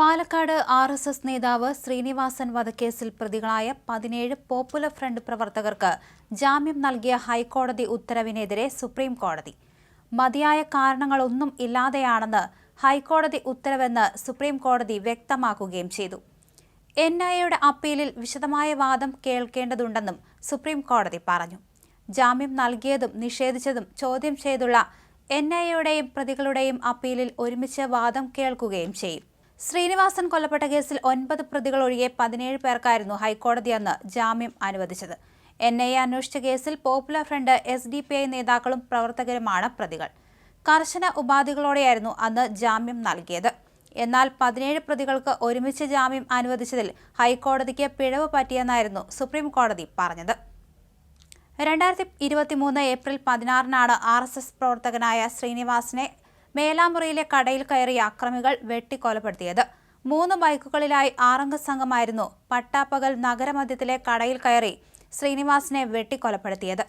Palakkad R S S നേതാവ് ശ്രീനിവാസൻ വധക്കേസിൽ പ്രതികളായ പതിനേഴ് പോപ്പുലർ ഫ്രണ്ട് പ്രവർത്തകർക്ക് ജാമ്യം നൽകിയ ഹൈക്കോടതി ഉത്തരവിനെതിരെ സുപ്രീം കോടതി. മതിയായ കാരണങ്ങളൊന്നും ഇല്ലാതെയാണെന്ന് ഹൈക്കോടതി ഉത്തരവെന്ന് സുപ്രീം കോടതി വ്യക്തമാക്കുകയും ചെയ്തു. എൻ ഐ എയുടെ അപ്പീലിൽ വിശദമായ വാദം കേൾക്കേണ്ടതുണ്ടെന്നും സുപ്രീം കോടതി പറഞ്ഞു. ജാമ്യം നൽകിയതും നിഷേധിച്ചതും ചോദ്യം ചെയ്തുള്ള എൻ ഐ എയുടെയും പ്രതികളുടെയും അപ്പീലിൽ ഒരുമിച്ച് വാദം കേൾക്കുകയും ചെയ്യും. ശ്രീനിവാസൻ കൊല്ലപ്പെട്ട കേസിൽ ഒൻപത് പ്രതികൾ ഒഴികെ പതിനേഴ് പേർക്കായിരുന്നു ഹൈക്കോടതി അന്ന് ജാമ്യം അനുവദിച്ചത്. എൻ ഐ എ അന്വേഷിച്ച കേസിൽ popular front S D P I നേതാക്കളും പ്രവർത്തകരുമാണ് പ്രതികൾ. കർശന ഉപാധികളോടെയായിരുന്നു അന്ന് ജാമ്യം നൽകിയത്. എന്നാൽ പതിനേഴ് പ്രതികൾക്ക് ഒരുമിച്ച് ജാമ്യം അനുവദിച്ചതിൽ ഹൈക്കോടതിക്ക് പിഴവ് പറ്റിയെന്നായിരുന്നു സുപ്രീം കോടതി പറഞ്ഞത്. രണ്ടായിരത്തി ഇരുപത്തിമൂന്ന് ഏപ്രിൽ പതിനാറിനാണ് ആർ എസ് എസ് പ്രവർത്തകനായ ശ്രീനിവാസിനെ മേലാമുറിയിലെ കടയിൽ കയറി അക്രമികൾ വെട്ടിക്കൊലപ്പെടുത്തിയത്. മൂന്ന് ബൈക്കുകളിലായി ആറംഗ സംഘമായിരുന്നു പട്ടാപ്പകൽ നഗരമധ്യത്തിലെ കടയിൽ കയറി ശ്രീനിവാസിനെ വെട്ടിക്കൊലപ്പെടുത്തിയത്.